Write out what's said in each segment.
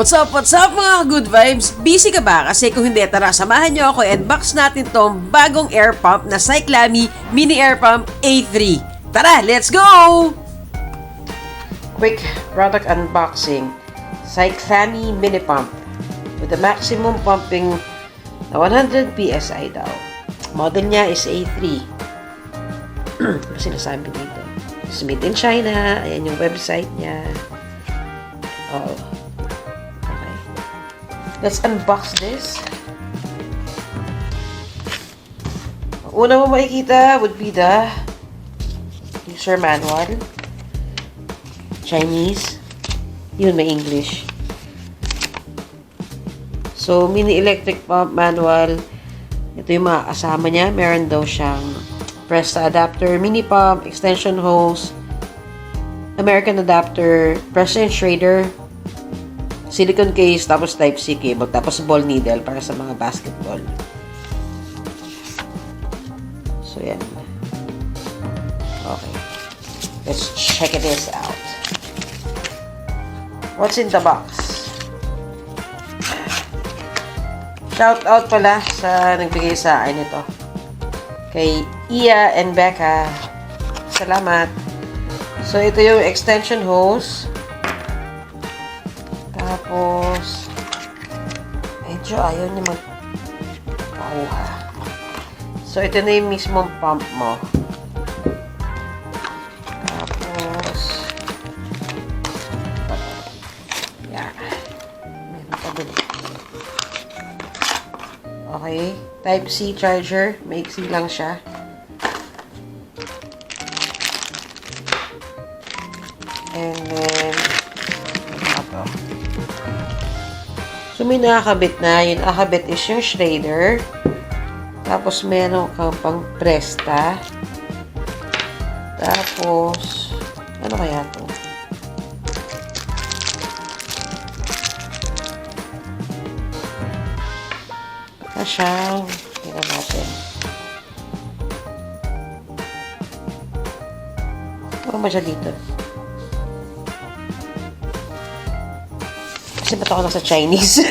What's up, what's up mga good vibes? Busy ka ba? Kasi kung hindi, tara samahan nyo ako unbox natin tong bagong air pump na Cyclami Mini Air Pump A3. Tara, let's go! Quick product unboxing. Cyclami Mini Pump with a maximum pumping na 100 PSI daw. Model niya is A3. ano sinasabi dito? It's made in China. Ayan yung website niya. Oh. Let's unbox this. Una mo makikita would be the user manual. Chinese. Yun, may English. So, mini electric pump manual. Ito yung mga kasama niya. Meron daw siyang Presta adapter, mini pump, extension hose, American adapter, Presta Schrader, silicone case, tapos Type-C cable, tapos ball needle para sa mga basketball. So, yan. Okay. Let's check this out. What's in the box? Shout out pala sa nagbigay sa akin ito. Kay Iya and Becca. Salamat. So, ito yung extension hose. Tapos, medyo ayaw niya magpakuha. So, ito na yung mismong pump mo. Tapos, yeah. Meron pa dun. Okay. Type-C charger. Maiksi lang siya. And then, So, may nakakabit na. Yung nakakabit is yung Schrader. Tapos, meron kang pang Presta. Tapos, ano kaya to? Kasyang, tingnan natin. Ano ba siya dito? Kasi ba't ako nasa Chinese?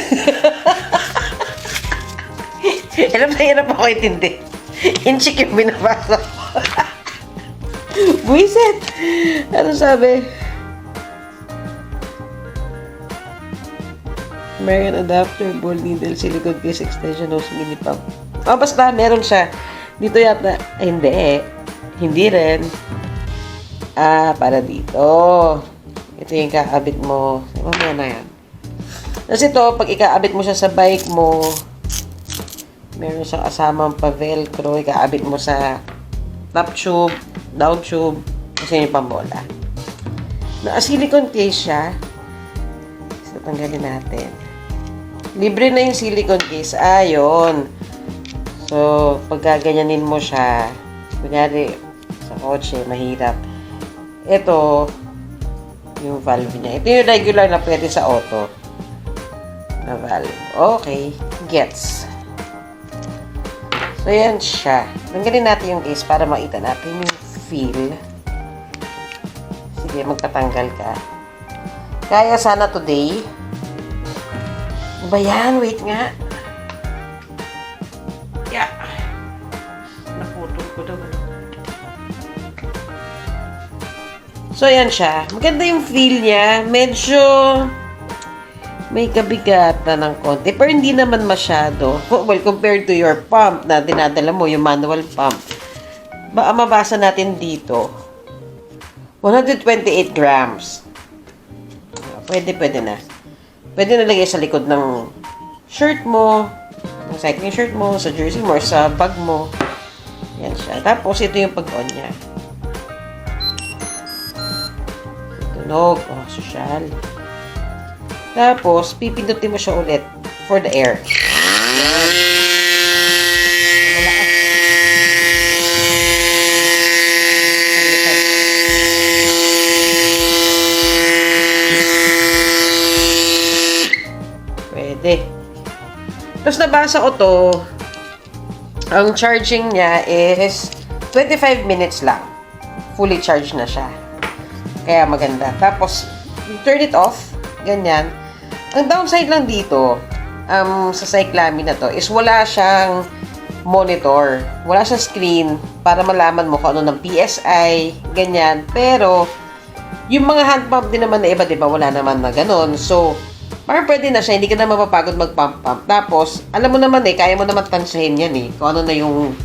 Alam na hirap ako intindi. Inchik yung binabasa ko. Buisit! Ano sabi? American adapter, ball needle, silicone case extension hose, mini pump. Oh, basta meron siya. Dito yata, ay, hindi eh. Hindi rin. Ah, para dito. Ito yung kakabit mo. Mamaya na yan. Kasi ito, pag ikaabit mo siya sa bike mo, meron siyang kasamang pa-velcro, ikaabit mo sa top tube, down tube, kasi yung pambola. Naka-silicone case siya. So, tanggalin natin. Libre na yung silicone case. Ah, yun. So, pag gaganyanin mo siya, kunyari, sa kotse, mahirap. Ito, yung valve niya. Ito yung regular na pwede sa auto na. Okay. Gets. So, yan siya. Tanggalin natin yung case para makita natin yung feel. Sige, magtatanggal ka. Kaya sana today. Ano ba yan? Wait nga. Yeah. Naputol ko daw. So, yan siya. Maganda yung feel niya. Medyo may kabigatan ng konti. Pero hindi naman masyado. Well, compared to your pump na dinadala mo, yung manual pump. Baka mabasa natin dito. 128 grams. Pwede, pwede na. Pwede na lagay sa likod ng shirt mo, ng cycling shirt mo, sa jersey mo, sa bag mo. Yan siya. Tapos, ito yung pag-on niya. Tunog. Oh, social. Tapos, pipindutin mo siya ulit for the air. Pwede. Tapos nabasa ko to, ang charging niya is 25 minutes lang. Fully charged na siya. Kaya maganda. Tapos, turn it off, ganyan. ang downside lang dito, um, sa Cyclami na to, is wala siyang monitor. Wala siyang screen para malaman mo kung ano ng PSI, ganyan. Pero, yung mga hand pump din naman na iba, di ba, wala naman na ganun. So, parang pwede na siya, hindi ka na mapapagod mag-pump-pump. Tapos, alam mo naman eh, kaya mo naman tansyahin yan eh. Kung ano na yung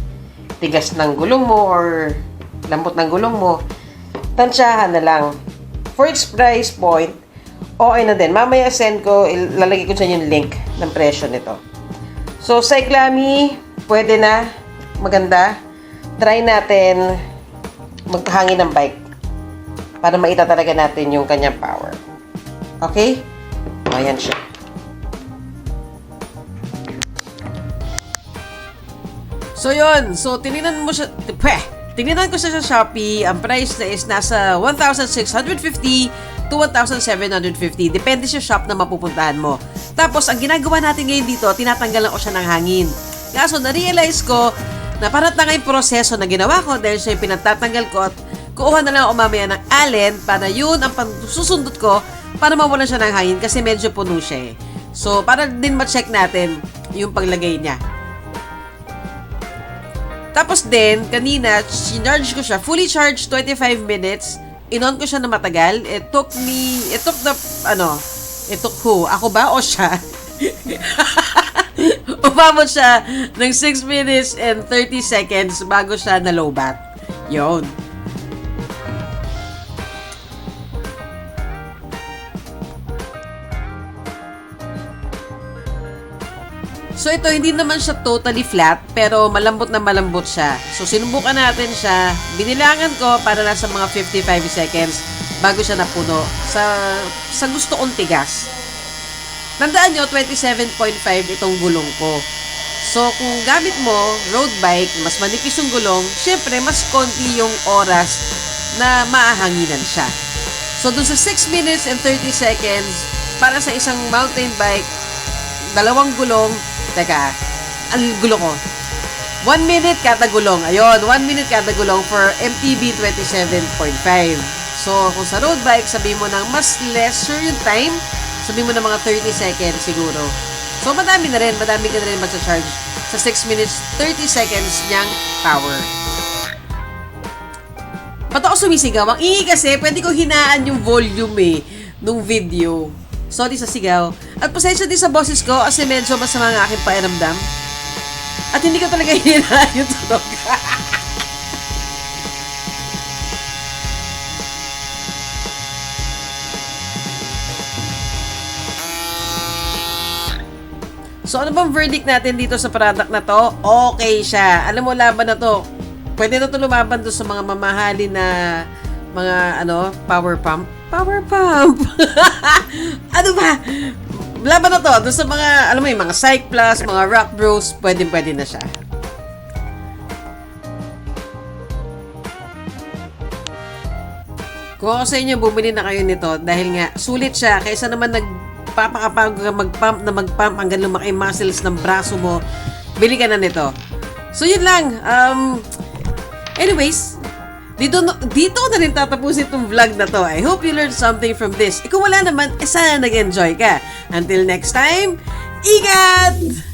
tigas ng gulong mo or lambot ng gulong mo. Tansyahan na lang. For its price point, okay na din. Mamaya send ko, ilalagay ko sa inyo yung link ng presyo nito. So, Cyclami, pwede na. Maganda. Try natin maghangin ng bike para maita talaga natin yung kanyang power. Okay? O, ayan siya. So, yun. So, tininan mo siya. Pweh! Tininan ko siya sa Shopee. Ang price na is nasa 1,650 to 1,750. Depende sa shop na mapupuntahan mo. Tapos, ang ginagawa natin ngayon dito, tinatanggalan ko siya ng hangin. Kaso, na-realize ko na parang tanga yung proseso na ginawa ko dahil siya yung pinatatanggal ko at kuha na lang ako mamaya ng allen para yun ang susundot ko para mawalan siya ng hangin kasi medyo puno siya eh. So, para din ma-check natin yung paglagay niya. Tapos din, kanina, sinarge ko siya, fully charged 25 minutes. Inon ko siya na matagal. It took me, it took the, ano, it took who? Ako ba o siya? Umabot siya ng 6 minutes and 30 seconds bago siya na low bat. Yun. So ito, hindi naman siya totally flat, pero malambot na malambot siya. So sinubukan natin siya, binilangan ko para nasa mga 55 seconds bago siya napuno sa, sa gusto kong tigas. Tandaan nyo, 27.5 itong gulong ko. So kung gamit mo road bike, mas manipis yung gulong, syempre mas konti yung oras na maahanginan siya. So dun sa 6 minutes and 30 seconds, para sa isang mountain bike, dalawang gulong, teka, ang gulo ko. 1 minute kada gulong. Ayun, 1 minute kada gulong for MTB 27.5. So, kung sa road bike, sabi mo ng mas lesser yung time, sabi mo ng mga 30 seconds siguro. So, madami na rin, madami ka na rin magsa-charge sa 6 minutes, 30 seconds niyang power. Ba't ako sumisigaw? Ang ingay kasi, pwede ko hinaan yung volume eh, nung video. Sorry sa sigaw. At pasensya din sa boses ko kasi medyo masama ang aking pakiramdam. At hindi ko talaga hinaan yung tunog. So ano bang verdict natin dito sa product na to? Okay siya. Alam mo, laban na to. Pwede na to lumaban doon sa mga mamahali na mga ano, power pump. Power pump! ano ba? Laban na to. Doon sa mga, alam mo yung mga Psych Plus, mga Rock Bros, pwede pwede na siya. Kung ako sa inyo, bumili na kayo nito dahil nga, sulit siya. Kaysa naman nagpapakapagod ka mag-pump na mag-pump hanggang lumaki muscles ng braso mo, bili ka na nito. So, yun lang. Um, anyways, dito, dito na rin tatapusin itong vlog na to. I hope you learned something from this. Eh, kung wala naman, eh, sana nag-enjoy ka. Until next time, ingat!